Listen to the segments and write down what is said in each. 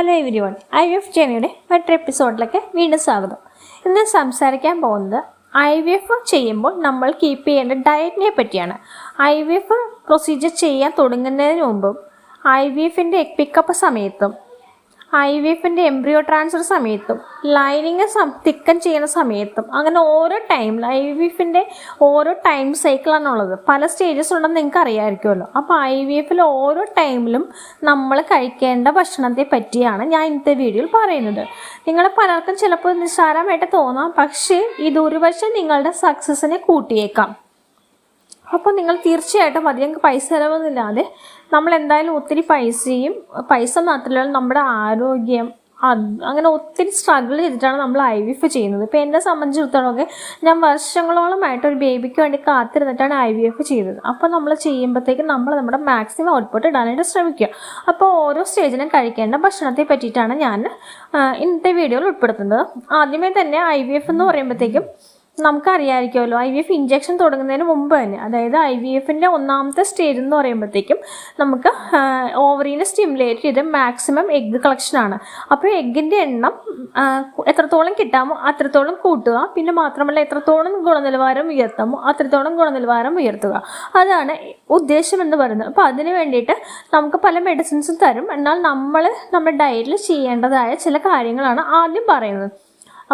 Hello everyone I V F ജേണിയുടെ മറ്റൊരു എപ്പിസോഡിലേക്ക് വീണ്ടും സ്വാഗതം. ഇന്ന് സംസാരിക്കാൻ പോകുന്നത് ഐ വി എഫ് ചെയ്യുമ്പോൾ നമ്മൾ കീപ്പ് ചെയ്യേണ്ട ഡയറ്റിനെ പറ്റിയാണ്. ഐ വി എഫ് പ്രൊസീജിയർ ചെയ്യാൻ തുടങ്ങുന്നതിന് മുമ്പും ഐ വി എഫിന്റെ പിക്കപ്പ് സമയത്തും ഐ വി എഫിന്റെ എംബ്രിയോ ട്രാൻസ്ഫർ സമയത്തും ലൈനിങ് തിക്കൻ ചെയ്യുന്ന സമയത്തും അങ്ങനെ ഓരോ ടൈമിൽ ഐ വി എഫിന്റെ ഓരോ ടൈം സൈക്കിളാണുള്ളത്. പല സ്റ്റേജസ് ഉണ്ടെന്ന് നിങ്ങൾക്ക് അറിയാമായിരിക്കുമല്ലോ അപ്പോൾ ഐ വി എഫിൽ ഓരോ ടൈമിലും നമ്മൾ കഴിക്കേണ്ട ഭക്ഷണത്തെ പറ്റിയാണ് ഞാൻ ഇന്നത്തെ വീഡിയോയിൽ പറയുന്നത്. നിങ്ങൾ പലർക്കും ചിലപ്പോൾ നിസ്സാരമായിട്ട് തോന്നാം പക്ഷേ ഈ ദൂരവശം നിങ്ങളുടെ സക്സസ്സിനെ കൂട്ടിയേക്കാം. അപ്പോൾ നിങ്ങൾ തീർച്ചയായിട്ടും അധികം പൈസ ചിലവെന്നില്ലാതെ നമ്മൾ എന്തായാലും ഒത്തിരി പൈസയും പൈസ മാത്രമല്ല നമ്മുടെ ആരോഗ്യം അങ്ങനെ ഒത്തിരി സ്ട്രഗിൾ ചെയ്തിട്ടാണ് നമ്മൾ ഐ വി എഫ് ചെയ്യുന്നത്. ഇപ്പോൾ എന്നെ സംബന്ധിച്ചിടത്തോളമൊക്കെ ഞാൻ വർഷങ്ങളോളമായിട്ട് ഒരു ബേബിക്ക് വേണ്ടി കാത്തിരുന്നിട്ടാണ് ഐ വി എഫ് ചെയ്തത്. അപ്പോൾ നമ്മൾ ചെയ്യുമ്പോഴത്തേക്കും നമ്മൾ നമ്മുടെ മാക്സിമം ഔട്ട്പുട്ട് ഇടാനായിട്ട് ശ്രമിക്കുക. അപ്പോൾ ഓരോ സ്റ്റേജിനും കഴിക്കേണ്ട ഭക്ഷണത്തെ പറ്റിയിട്ടാണ് ഞാൻ ഇന്നത്തെ വീഡിയോയിൽ ഉൾപ്പെടുത്തുന്നത്. ആദ്യമേ തന്നെ ഐ വി എഫ് എന്ന് പറയുമ്പോഴത്തേക്കും നമുക്കറിയാമായിരിക്കുമല്ലോ ഐ വി എഫ് ഇഞ്ചക്ഷൻ തുടങ്ങുന്നതിന് മുമ്പ് തന്നെ അതായത് ഐ വി എഫിന്റെ ഒന്നാമത്തെ സ്റ്റേജ് എന്ന് പറയുമ്പോഴത്തേക്കും നമുക്ക് ഓവറീനെ സ്റ്റിമുലേറ്റ് ചെയ്ത് മാക്സിമം എഗ്ഗ് കളക്ഷനാണ് അപ്പോൾ എഗ്ഗിന്റെ എണ്ണം എത്രത്തോളം കിട്ടാമോ അത്രത്തോളം കൂട്ടുക. പിന്നെ മാത്രമല്ല എത്രത്തോളം ഗുണനിലവാരം ഉയർത്താമോ അത്രത്തോളം ഗുണനിലവാരം ഉയർത്തുക. അതാണ് ഉദ്ദേശം എന്ന് പറയുന്നത്. അപ്പോൾ അതിന് വേണ്ടിയിട്ട് നമുക്ക് പല മെഡിസിൻസും തരും. എന്നാൽ നമ്മൾ നമ്മുടെ ഡയറ്റിൽ ചെയ്യേണ്ടതായ ചില കാര്യങ്ങളാണ് ആദ്യം പറയുന്നത്.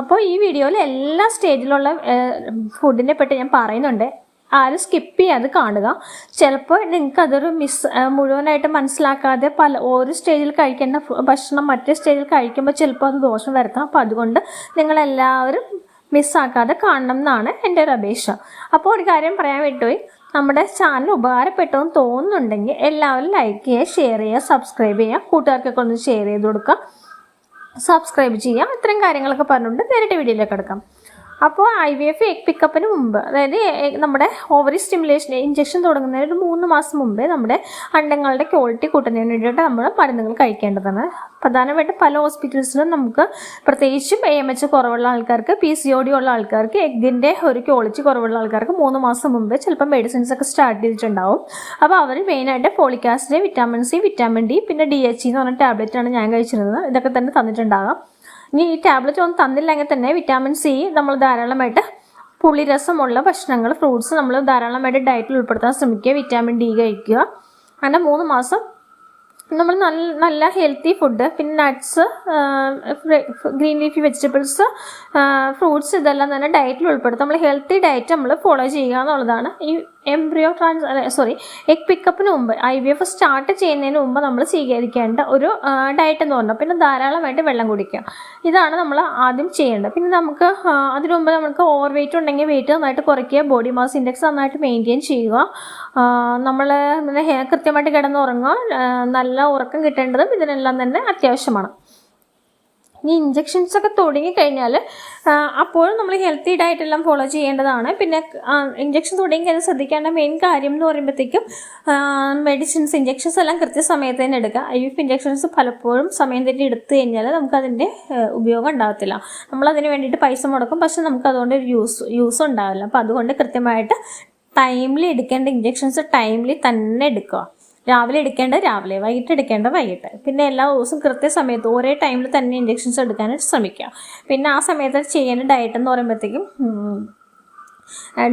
അപ്പോൾ ഈ വീഡിയോയിൽ എല്ലാ സ്റ്റേജിലുള്ള ഫുഡിനെ പറ്റി ഞാൻ പറയുന്നുണ്ട്. ആരും സ്കിപ്പ് ചെയ്യാതെ കാണുക. ചിലപ്പോൾ നിങ്ങൾക്ക് അതൊരു മിസ് മുഴുവനായിട്ട് മനസ്സിലാക്കാതെ പല ഓരോ സ്റ്റേജിൽ കഴിക്കേണ്ട ഭക്ഷണം മറ്റേ സ്റ്റേജിൽ കഴിക്കുമ്പോൾ ചിലപ്പോൾ അത് ദോഷം വരുത്താം. അപ്പോൾ അതുകൊണ്ട് നിങ്ങളെല്ലാവരും മിസ്സാക്കാതെ കാണണം എന്നാണ് എന്റെ ഒരു അപേക്ഷ. അപ്പോൾ ഒരു കാര്യം പറയാൻ വിട്ടുപോയി. നമ്മുടെ ചാനൽ ഉപകാരപ്പെട്ടതെന്ന് തോന്നുന്നുണ്ടെങ്കിൽ എല്ലാവരും ലൈക്ക് ചെയ്യുക ഷെയർ ചെയ്യുക സബ്സ്ക്രൈബ് ചെയ്യുക കൂട്ടുകാർക്കൊക്കെ ഒന്ന് ഷെയർ ചെയ്ത് കൊടുക്കുക. സബ്സ്ക്രൈബ് ചെയ്യാം. ഇത്തരം കാര്യങ്ങളൊക്കെ പറഞ്ഞുകൊണ്ട് നേരിട്ട് വീഡിയോയിലേക്ക് എടുക്കാം അപ്പോൾ ഐ വി എഫ് എഗ് പിക്കപ്പിന് മുമ്പ് അതായത് നമ്മുടെ ഓവറി സ്റ്റിമുലേഷൻ ഇഞ്ചക്ഷൻ തുടങ്ങുന്നതിന് ഒരു മൂന്ന് മാസം മുമ്പേ നമ്മുടെ അണ്ടങ്ങളുടെ ക്വാളിറ്റി കൂട്ടുന്നതിന് വേണ്ടിയിട്ട് നമ്മൾ മരുന്നുകൾ കഴിക്കേണ്ടതാണ്. പ്രധാനമായിട്ട് പല ഹോസ്പിറ്റൽസിലും നമുക്ക് പ്രത്യേകിച്ചും എ എം എച്ച് കുറവുള്ള ആൾക്കാർക്ക് പി സി ഒ ഡി ഉള്ള ആൾക്കാർക്ക് എഗ്ഗിന്റെ ഒരു ക്വാളിറ്റി കുറവുള്ള ആൾക്കാർക്ക് മൂന്ന് മാസം മുമ്പേ ചിലപ്പോൾ മെഡിസിൻസ് ഒക്കെ സ്റ്റാർട്ട് ചെയ്തിട്ടുണ്ടാവും. അപ്പോൾ അവർ മെയിനായിട്ട് folic acid vitamin C vitamin D പിന്നെ ഡി എച്ച് എന്ന് പറഞ്ഞ ടാബ്ലറ്റാണ് ഞാൻ കഴിച്ചിരുന്നത്. ഇതൊക്കെ തന്നെ തന്നിട്ടുണ്ടാകാം. ഇനി ഈ ടാബ്ലറ്റ് ഒന്നും തന്നില്ലെങ്കിൽ തന്നെ വിറ്റാമിൻ സി നമ്മൾ ധാരാളമായിട്ട് പുളിരസമുള്ള ഭക്ഷണങ്ങൾ ഫ്രൂട്ട്സ് നമ്മൾ ധാരാളമായിട്ട് ഡയറ്റിൽ ഉൾപ്പെടുത്താൻ ശ്രമിക്കുക. വിറ്റാമിൻ ഡി കഴിക്കുക. അങ്ങനെ മൂന്ന് മാസം നമ്മൾ നല്ല നല്ല ഹെൽത്തി ഫുഡ് പിന്നെ nuts green leafy vegetables fruits ഇതെല്ലാം തന്നെ ഡയറ്റിൽ ഉൾപ്പെടുത്തും. നമ്മൾ ഹെൽത്തി ഡയറ്റ് നമ്മൾ ഫോളോ ചെയ്യുക എന്നുള്ളതാണ് ഈ എംബ്രിയോ ട്രാൻസ് സോറി എഗ് പിക്കപ്പിന് മുമ്പ് ഐ വി എഫ് സ്റ്റാർട്ട് ചെയ്യുന്നതിന് മുമ്പ് നമ്മൾ സ്വീകരിക്കേണ്ട ഒരു ഡയറ്റ് എന്ന് പറഞ്ഞാൽ പിന്നെ ധാരാളമായിട്ട് വെള്ളം കുടിക്കുക. ഇതാണ് നമ്മൾ ആദ്യം ചെയ്യേണ്ടത്. പിന്നെ നമുക്ക് അതിനു മുമ്പ് നമുക്ക് ഓവർ വെയിറ്റ് ഉണ്ടെങ്കിൽ വെയിറ്റ് നന്നായിട്ട് കുറയ്ക്കുക ബോഡി മാസ് ഇൻഡെക്സ് നന്നായിട്ട് മെയിന്റെയിൻ ചെയ്യുക. നമ്മൾ കൃത്യമായിട്ട് കിടന്നുറങ്ങുക നല്ല ഉറക്കം കിട്ടേണ്ടതും ഇതിനെല്ലാം തന്നെ അത്യാവശ്യമാണ്. ഈ ഇഞ്ചെക്ഷൻസ് ഒക്കെ തുടങ്ങി കഴിഞ്ഞാൽ അപ്പോഴും നമ്മൾ ഹെൽത്തി ഡയറ്റ് എല്ലാം ഫോളോ ചെയ്യേണ്ടതാണ്. പിന്നെ ഇഞ്ചെക്ഷൻ തുടങ്ങി കഴിഞ്ഞാൽ ശ്രദ്ധിക്കേണ്ട മെയിൻ കാര്യം എന്ന് പറയുമ്പോഴത്തേക്കും മെഡിസിൻസ് ഇഞ്ചെക്ഷൻസ് എല്ലാം കൃത്യസമയത്ത് തന്നെ എടുക്കുക. ഐ എഫ് ഇഞ്ചെക്ഷൻസ് പലപ്പോഴും സമയം തെറ്റി എടുത്തു കഴിഞ്ഞാൽ നമുക്കതിന്റെ ഉപയോഗം ഉണ്ടാകത്തില്ല നമ്മൾ അതിന് വേണ്ടിയിട്ട് പൈസ മുടക്കും. പക്ഷെ നമുക്ക് അതുകൊണ്ട് ഒരു യൂസ് യൂസ് ഉണ്ടാവില്ല. അപ്പോൾ അതുകൊണ്ട് കൃത്യമായിട്ട് ടൈംലി എടുക്കേണ്ട ഇഞ്ചെക്ഷൻസ് ടൈംലി തന്നെ എടുക്കുക. രാവിലെ എടുക്കേണ്ട രാവിലെ വൈകിട്ട് എടുക്കേണ്ട വൈകിട്ട്. പിന്നെ എല്ലാ ദിവസവും കൃത്യസമയത്ത് ഒരേ ടൈമിൽ തന്നെ ഇഞ്ചെക്ഷൻസ് എടുക്കാനായിട്ട് ശ്രമിക്കുക പിന്നെ ആ സമയത്ത് ചെയ്യേണ്ട ഡയറ്റ് എന്ന് പറയുമ്പോഴത്തേക്കും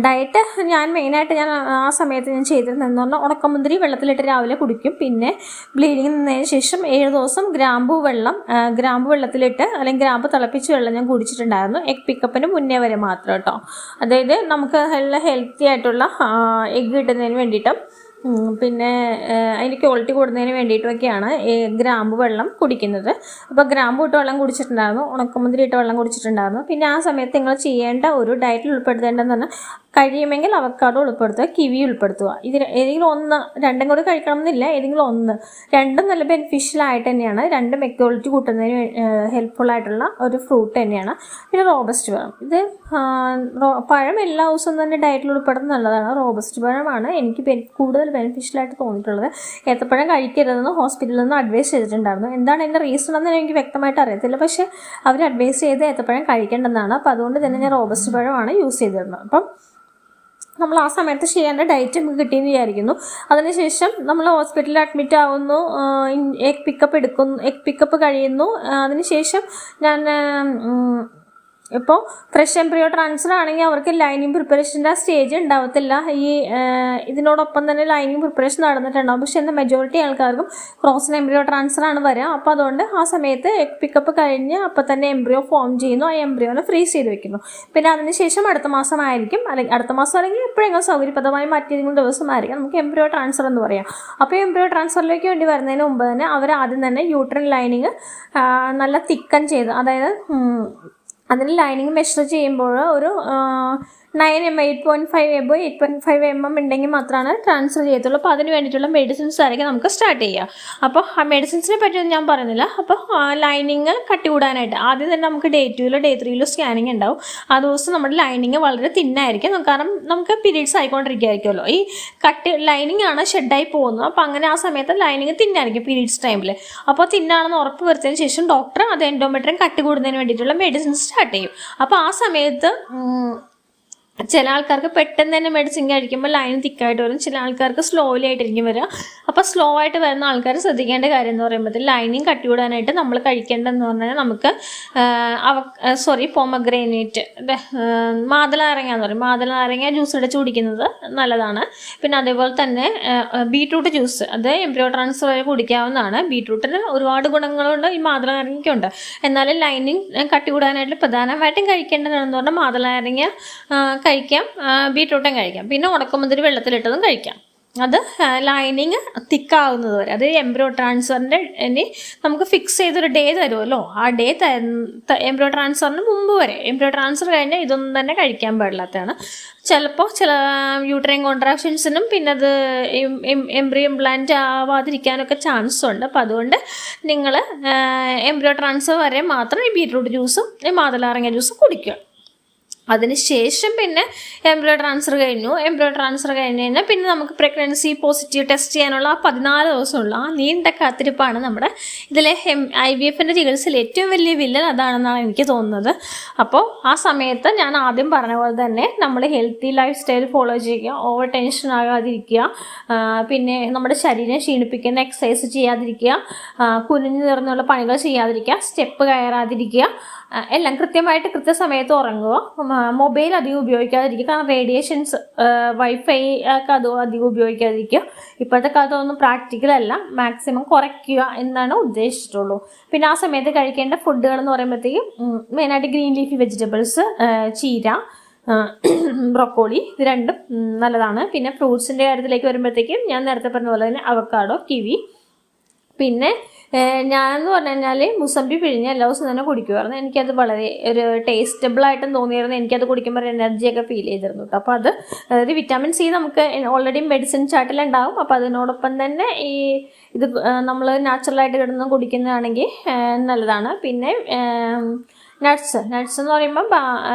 ഡയറ്റ് ഞാൻ മെയിനായിട്ട് ഞാൻ ആ സമയത്ത് ഞാൻ ചെയ്തിരുന്നതെന്ന് പറഞ്ഞാൽ ഉണക്കമുന്തിരി വെള്ളത്തിലിട്ട് രാവിലെ കുടിക്കും. പിന്നെ ബ്ലീഡിങ് നിന്നതിന് ശേഷം ഏഴ് ദിവസം ഗ്രാമ്പു വെള്ളം ഗ്രാമ്പു വെള്ളത്തിലിട്ട് അല്ലെങ്കിൽ ഗ്രാമ്പു തിളപ്പിച്ച വെള്ളം ഞാൻ കുടിച്ചിട്ടുണ്ടായിരുന്നു. എഗ് പിക്കപ്പിന് മുന്നേ വരെ മാത്രം കേട്ടോ. അതായത് നമുക്ക് നല്ല ഹെൽത്തി ആയിട്ടുള്ള എഗ് കിട്ടുന്നതിന് വേണ്ടിയിട്ടും പിന്നെ അതിന്റെ ക്വാളിറ്റി കൂടുന്നതിന് വേണ്ടിയിട്ടൊക്കെയാണ് ഗ്രാമ്പു വെള്ളം കുടിക്കുന്നത്. അപ്പോൾ ഗ്രാമ്പു ഇട്ട് വെള്ളം കുടിച്ചിട്ടുണ്ടായിരുന്നു ഉണക്കമുന്തിരി ഇട്ട് വെള്ളം കുടിച്ചിട്ടുണ്ടായിരുന്നു. പിന്നെ ആ സമയത്ത് നിങ്ങൾ ചെയ്യേണ്ട ഒരു ഡയറ്റിൽ ഉൾപ്പെടുത്തേണ്ടതെന്ന് പറഞ്ഞാൽ കഴിയുമെങ്കിൽ അവക്കാഡോ ഉൾപ്പെടുത്തുക കിവി ഉൾപ്പെടുത്തുക. ഇതിൽ ഏതെങ്കിലും ഒന്ന് രണ്ടും കൂടി കഴിക്കണം എന്നില്ല ഏതെങ്കിലും ഒന്ന്. രണ്ടും നല്ല ബെനിഫിഷ്യൽ ആയിട്ട് തന്നെയാണ്. രണ്ടും എക്വാളിറ്റി കൂട്ടുന്നതിന് ഹെൽപ്ഫുൾ ആയിട്ടുള്ള ഒരു ഫ്രൂട്ട് തന്നെയാണ്. പിന്നെ റോബസ്റ്റ് പഴം ഇത് പഴം എല്ലാ ദിവസവും തന്നെ ഡയറ്റിൽ ഉൾപ്പെടുന്നത് നല്ലതാണ്. റോബസ്റ്റ് പഴമാണ് എനിക്ക് കൂടുതൽ ബെനിഫിഷ്യൽ ആയിട്ട് തോന്നിയിട്ടുള്ളത്. ഏത്തപ്പഴം കഴിക്കരുതെന്ന് ഹോസ്പിറ്റലിൽ നിന്ന് അഡ്വൈസ് ചെയ്തിട്ടുണ്ടായിരുന്നു. എന്താണ് അതിന്റെ റീസൺ എന്ന് എനിക്ക് വ്യക്തമായിട്ട് അറിയത്തില്ല. പക്ഷേ അവർ അഡ്വൈസ് ചെയ്ത് ഏത്തപ്പഴം കഴിക്കേണ്ടതാണ് അപ്പോൾ അതുകൊണ്ട് തന്നെ ഞാൻ റോബസ്റ്റ് പഴമാണ് യൂസ് ചെയ്തിരുന്നത്. അപ്പം നമ്മൾ ആ സമയത്ത് ചെയ്യേണ്ട ഡയറ്റ് കിട്ടിയെന്ന് വിചാരിക്കുന്നു. അതിനുശേഷം നമ്മൾ ഹോസ്പിറ്റലിൽ അഡ്മിറ്റ് ആവുന്നു. എഗ് പിക്കപ്പ് എടുക്കുന്നു. എഗ് പിക്കപ്പ് കഴിയുന്നു. അതിനുശേഷം ഞാൻ ഇപ്പോൾ ഫ്രഷ് എംബ്രിയോ ട്രാൻസ്ഫർ ആണെങ്കിൽ അവർക്ക് ലൈനിങ് പ്രിപ്പറേഷന്റെ ആ സ്റ്റേജ് ഉണ്ടാവത്തില്ല. ഈ ഇതിനോടൊപ്പം തന്നെ ലൈനിങ് പ്രിപ്പറേഷൻ നടന്നിട്ടുണ്ടാവും. പക്ഷെ എന്നാൽ മെജോറിറ്റി ആൾക്കാർക്കും ക്രോസ് എംബ്രിയോ ട്രാൻസ്ഫർ ആണ് വരിക. അപ്പോൾ അതുകൊണ്ട് ആ സമയത്ത് എഗ് പിക്കപ്പ് കഴിഞ്ഞ് അപ്പോൾ തന്നെ എംബ്രിയോ ഫോം ചെയ്യുന്നു. ആ എംബ്രിയോനെ ഫ്രീസ് ചെയ്ത് വെക്കുന്നു. പിന്നെ അതിനുശേഷം അടുത്ത മാസമായിരിക്കും. അല്ലെങ്കിൽ അടുത്ത മാസം അല്ലെങ്കിൽ എപ്പോഴെങ്കിലും സൗകര്യപ്രദമായി മറ്റേതെങ്കിലും ദിവസമായിരിക്കും നമുക്ക് എംബ്രിയോ ട്രാൻസ്ഫർ എന്ന് പറയാം. അപ്പോൾ എംബ്രിയോ ട്രാൻസ്ഫറിലേക്ക് വേണ്ടി വരുന്നതിന് മുമ്പ് തന്നെ അവർ ആദ്യം തന്നെ യൂട്രൻ ലൈനിങ് നല്ല തിക്കൻ ചെയ്ത് അതായത് അതിന് ലൈനിങ് മെഷർ ചെയ്യുമ്പോൾ ഒരു nine M eight point five above eight point five M M ഉണ്ടെങ്കിൽ മാത്രമാണ് ട്രാൻസ്ഫർ ചെയ്യത്തുള്ളൂ. അപ്പോൾ അതിന് വേണ്ടിയിട്ടുള്ള മെഡിസിൻസ് ആയിരിക്കും നമുക്ക് സ്റ്റാർട്ട് ചെയ്യുക അപ്പോൾ ആ മെഡിസിൻസിനെ പറ്റിയൊന്നും ഞാൻ പറഞ്ഞില്ല. അപ്പോൾ ലൈനിങ് കട്ടി കൂടാനായിട്ട് ആദ്യം തന്നെ നമുക്ക് ഡേ ടുവിലോ ഡേ ത്രീയിലോ സ്കാനിങ് ഉണ്ടാവും. ആ ദിവസം നമ്മുടെ ലൈനിങ് വളരെ തിന്നായിരിക്കും കാരണം നമുക്ക് പീരീഡ്സ് ആയിക്കൊണ്ടിരിക്കുകയായിരിക്കുമല്ലോ ഈ കട്ടി ലൈനിങ് ആണ് ഷെഡായി പോകുന്നത്. അപ്പോൾ അങ്ങനെ ആ സമയത്ത് ലൈനിങ് തിന്നായിരിക്കും പീരീഡ്സ് ടൈമിൽ അപ്പോൾ തിന്നാണെന്ന് ഉറപ്പ് വരുത്തിയതിന് ശേഷം ഡോക്ടർ അത് എൻഡോമെട്രിയം കട്ടി കൂടുന്നതിന് വേണ്ടിയിട്ടുള്ള മെഡിസിൻ സ്റ്റാർട്ട് ചെയ്യും. അപ്പോൾ ആ സമയത്ത് ചില ആൾക്കാർക്ക് പെട്ടെന്ന് തന്നെ മെഡിസിൻ കഴിക്കുമ്പോൾ ലൈൻ തിക്കായിട്ട് വരും. ചില ആൾക്കാർക്ക് സ്ലോലി ആയിട്ടിരിക്കും വരിക. അപ്പോൾ സ്ലോ ആയിട്ട് വരുന്ന ആൾക്കാർ ശ്രദ്ധിക്കേണ്ട കാര്യം എന്ന് പറയുമ്പോൾ ലൈനിങ് കട്ടിവിടാനായിട്ട് നമ്മൾ കഴിക്കേണ്ടതെന്ന് പറഞ്ഞാൽ നമുക്ക് അവ സോറി പോമഗ്രേനേറ്റ് മാതളനാരങ്ങ എന്ന് പറയും. മാതളനാരങ്ങ ജ്യൂസ് അടിച്ച് കുടിക്കുന്നത് നല്ലതാണ്. പിന്നെ അതേപോലെ തന്നെ ബീട്രൂട്ട് ജ്യൂസ് അത് എംബ്രിയോ ട്രാൻസ്ഫർ വരെ കുടിക്കാവുന്നതാണ്. ബീട്രൂട്ടിന് ഒരുപാട് ഗുണങ്ങളുണ്ട് ഈ മാതളനാരങ്ങയ്ക്കുണ്ട്. എന്നാലും ലൈനിങ് കട്ടി കൂടാനായിട്ട് പ്രധാനമായിട്ടും കഴിക്കേണ്ടതാണെന്ന് പറഞ്ഞാൽ മാതളനാരങ്ങ ആ, കഴിക്കാം. ബീട്രൂട്ടും കഴിക്കാം. പിന്നെ ഉണക്കമുന്തിരി വെള്ളത്തിലിട്ടതും കഴിക്കാം. അത് ലൈനിങ് തിക്കാവുന്നത് വരെ. അത് എംബ്രോ ട്രാൻസ്ഫറിന്റെ ഇനി നമുക്ക് ഫിക്സ് ചെയ്തൊരു ഡേ തരുമല്ലോ ആ ഡേ എംബ്രോ ട്രാൻസ്ഫറിന് മുമ്പ് വരെ. എംബ്രോ ട്രാൻസ്ഫർ കഴിഞ്ഞാൽ ഇതൊന്നും തന്നെ കഴിക്കാൻ പാടില്ലാത്തതാണ്. ചിലപ്പോൾ ചില യൂട്രൈൻ കോൺട്രാക്ഷൻസിനും പിന്നെ അത് എംബ്രിയോ ഇംപ്ലാന്റ് ആവാതിരിക്കാനൊക്കെ ചാൻസ് ഉണ്ട്. അപ്പോൾ അതുകൊണ്ട് നിങ്ങൾ എംബ്രോ ട്രാൻസ്ഫർ വരെ മാത്രം ഈ ബീറ്റ്റൂട്ട് ജ്യൂസും ഈ മാതളാറങ്ങ ജ്യൂസും കുടിക്കുക. അതിനുശേഷം പിന്നെ എംബ്രോയിഡ് ട്രാൻസ്ഫർ കഴിഞ്ഞു. എംബ്രോയിഡ് ട്രാൻസ്ഫർ കഴിഞ്ഞ് കഴിഞ്ഞാൽ പിന്നെ നമുക്ക് പ്രഗ്നൻസി പോസിറ്റീവ് ടെസ്റ്റ് ചെയ്യാനുള്ള ആ പതിനാല് ദിവസമുള്ള ആ നീണ്ട കാത്തിരിപ്പാണ് നമ്മുടെ ഇതിലെ ഐ വി എഫിന്റെ ചികിത്സയിൽ ഏറ്റവും വലിയ വില്ലൻ അതാണെന്നാണ് എനിക്ക് തോന്നുന്നത്. അപ്പോൾ ആ സമയത്ത് ഞാൻ ആദ്യം പറഞ്ഞ പോലെ തന്നെ നമ്മൾ ഹെൽത്തി ലൈഫ് സ്റ്റൈൽ ഫോളോ ചെയ്യുക ഓവർ ടെൻഷൻ ആകാതിരിക്കുക പിന്നെ നമ്മുടെ ശരീരം ക്ഷീണിപ്പിക്കുന്ന എക്സസൈസ് ചെയ്യാതിരിക്കുക കുനിഞ്ഞു നിറഞ്ഞുള്ള പണികൾ ചെയ്യാതിരിക്കുക സ്റ്റെപ്പ് കയറാതിരിക്കുക എല്ലാം കൃത്യമായിട്ട് കൃത്യസമയത്ത് ഉറങ്ങുക. മൊബൈൽ അധികം ഉപയോഗിക്കാതിരിക്കുക. കാരണം റേഡിയേഷൻസ് വൈഫൈ ഒക്കെ അത് അധികം ഉപയോഗിക്കാതിരിക്കുക. ഇപ്പോഴത്തെ കാലത്ത് ഒന്നും പ്രാക്ടിക്കൽ അല്ല. മാക്സിമം കുറയ്ക്കുക എന്നാണ് ഉദ്ദേശിച്ചിട്ടുള്ളൂ. പിന്നെ ആ സമയത്ത് കഴിക്കേണ്ട ഫുഡുകൾ എന്ന് പറയുമ്പോഴത്തേക്കും മെയിനായിട്ട് ഗ്രീൻ ലീഫി വെജിറ്റബിൾസ് ചീര ബ്രൊക്കോളി ഇത് രണ്ടും നല്ലതാണ്. പിന്നെ ഫ്രൂട്ട്സിന്റെ കാര്യത്തിലേക്ക് വരുമ്പോഴത്തേക്കും ഞാൻ നേരത്തെ പറഞ്ഞ പോലെ തന്നെ അവക്കാഡോ കിവി പിന്നെ ഞാനെന്ന് പറഞ്ഞു കഴിഞ്ഞാൽ മുസമ്പി പിഴിഞ്ഞ് എല്ലാ ദിവസവും തന്നെ കുടിക്കുമായിരുന്നു എനിക്കത് വളരെ ഒരു ടേസ്റ്റബിൾ ആയിട്ടും തോന്നിയിരുന്നു. എനിക്കത് കുടിക്കുമ്പോൾ ഒരു എനർജിയൊക്കെ ഫീൽ ചെയ്തിരുന്നു. കേട്ടോ അപ്പോൾ അത് അതായത് വിറ്റാമിൻ സി നമുക്ക് ഓൾറെഡി മെഡിസിൻ ചാട്ടിലുണ്ടാവും അപ്പോൾ അതിനോടൊപ്പം തന്നെ ഈ ഇത് നമ്മൾ നാച്ചുറലായിട്ട് കിടന്ന് കുടിക്കുന്നതാണെങ്കിൽ നല്ലതാണ്. പിന്നെ നട്ട്സ്. നട്ട്സ് എന്ന് പറയുമ്പോൾ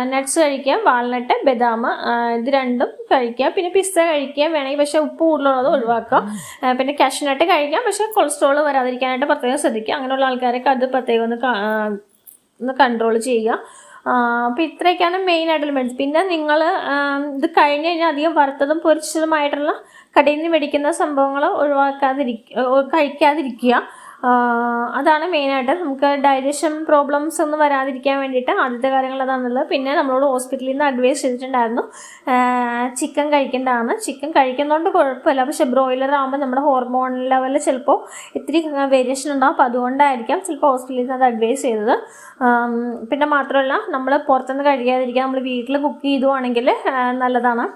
നട്ട്സ് കഴിക്കുക വാൾനട്ട് ബദാം ഇത് രണ്ടും കഴിക്കുക. പിന്നെ പിസ്ത കഴിക്കുക വേണമെങ്കിൽ പക്ഷേ ഉപ്പ് കൂടുതലുള്ളത് ഒഴിവാക്കുക. ആ, പിന്നെ കാഷ്നട്ട് കഴിക്കാം പക്ഷേ കൊളസ്ട്രോൾ വരാതിരിക്കാനായിട്ട് പ്രത്യേകം ശ്രദ്ധിക്കുക. അങ്ങനെയുള്ള ആൾക്കാരൊക്കെ അത് പ്രത്യേകം ഒന്ന് ഒന്ന് കൺട്രോൾ ചെയ്യുക. അപ്പോൾ ഇത്രയൊക്കെയാണ് മെയിൻ ആയിട്ടുള്ള മെഡിസിൻ പിന്നെ നിങ്ങൾ ഇത് കഴിഞ്ഞ് കഴിഞ്ഞാൽ അധികം വറുത്തതും പൊരിച്ചതുമായിട്ടുള്ള കടയിൽ നിന്ന് മേടിക്കുന്ന സംഭവങ്ങൾ ഒഴിവാക്കാതിരിക്കുക കഴിക്കാതിരിക്കുക. അതാണ് മെയിനായിട്ട് നമുക്ക് ഡൈജഷൻ പ്രോബ്ലംസ് ഒന്നും വരാതിരിക്കാൻ വേണ്ടിയിട്ട് ആദ്യത്തെ കാര്യങ്ങൾ അതാണുള്ളത്. പിന്നെ നമ്മളോട് ഹോസ്പിറ്റലിൽ നിന്ന് അഡ്വൈസ് ചെയ്തിട്ടുണ്ടായിരുന്നു. ചിക്കൻ കഴിക്കേണ്ടതാണ്. ചിക്കൻ കഴിക്കുന്നതുകൊണ്ട് കുഴപ്പമില്ല. പക്ഷെ ബ്രോയിലർ ആകുമ്പോൾ നമ്മുടെ ഹോർമോൺ ലെവലിൽ ചിലപ്പോൾ ഇത്തിരി വേരിയേഷൻ ഉണ്ടാവും. അപ്പോൾ അതുകൊണ്ടായിരിക്കാം ചിലപ്പോൾ ഹോസ്പിറ്റലിൽ നിന്ന് അത് അഡ്വൈസ് ചെയ്തത്. പിന്നെ മാത്രമല്ല നമ്മൾ പുറത്തുനിന്ന് കഴിക്കാതിരിക്കുക നമ്മൾ വീട്ടിൽ കുക്ക് ചെയ്തുവാണെങ്കിൽ നല്ലതാണ്.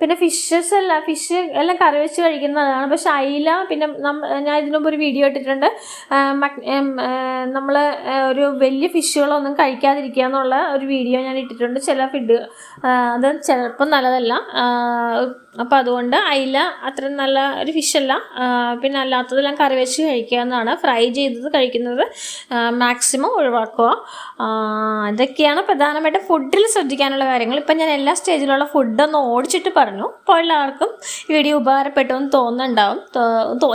പിന്നെ ഫിഷസ് അല്ല ഫിഷ് എല്ലാം കറി വെച്ച് കഴിക്കുന്നതാണ്. പക്ഷെ അയില പിന്നെ ഞാൻ ഇതിനു മുമ്പ് ഒരു വീഡിയോ ഇട്ടിട്ടുണ്ട്. നമ്മൾ ഒരു വലിയ ഫിഷുകളൊന്നും കഴിക്കാതിരിക്കുക എന്നുള്ള ഒരു വീഡിയോ ഞാൻ ഇട്ടിട്ടുണ്ട്. ചില ഫിഡ് അത് ചിലപ്പം നല്ലതല്ല. അപ്പോൾ അതുകൊണ്ട് അയില അത്ര നല്ല ഒരു ഫിഷല്ല പിന്നെ അല്ലാത്തതെല്ലാം കറി വെച്ച് കഴിക്കുക എന്നാണ്. ഫ്രൈ ചെയ്തത് കഴിക്കുന്നത് മാക്സിമം ഒഴിവാക്കുക. ഇതൊക്കെയാണ് പ്രധാനമായിട്ട് ഫുഡിൽ ശ്രദ്ധിക്കാനുള്ള കാര്യങ്ങൾ. ഇപ്പം ഞാൻ എല്ലാ സ്റ്റേജിലുള്ള ഫുഡൊന്നും ഓടിച്ചിട്ട് വെച്ചിട്ട് പറഞ്ഞു. അപ്പോൾ എല്ലാവർക്കും വീഡിയോ ഉപകാരപ്പെട്ടു എന്ന് തോന്നുന്നുണ്ടാവും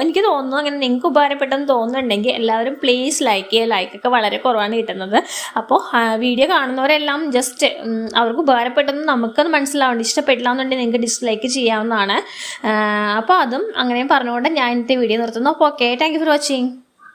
എനിക്ക് തോന്നുന്നു അങ്ങനെ നിങ്ങൾക്ക് ഉപകാരപ്പെട്ടെന്ന് തോന്നുന്നുണ്ടെങ്കിൽ എല്ലാവരും പ്ലീസ് ലൈക്ക് ചെയ്യുക. ലൈക്കൊക്കെ വളരെ കുറവാണ് കിട്ടുന്നത്. അപ്പോൾ വീഡിയോ കാണുന്നവരെല്ലാം ജസ്റ്റ് അവർക്ക് ഉപകാരപ്പെട്ടെന്ന് നമുക്കത് മനസ്സിലാവുന്നുണ്ട്. ഇഷ്ടപ്പെട്ടില്ല എന്നുണ്ടെങ്കിൽ നിങ്ങൾക്ക് ഡിസ്ലൈക്ക് ചെയ്യാവുന്നതാണ്. അപ്പോൾ അതും അങ്ങനെയും പറഞ്ഞുകൊണ്ട് ഞാൻ ഇന്നത്തെ വീഡിയോ നിർത്തുന്നു. അപ്പോൾ ഓക്കെ താങ്ക് ഫോർ വാച്ചിങ്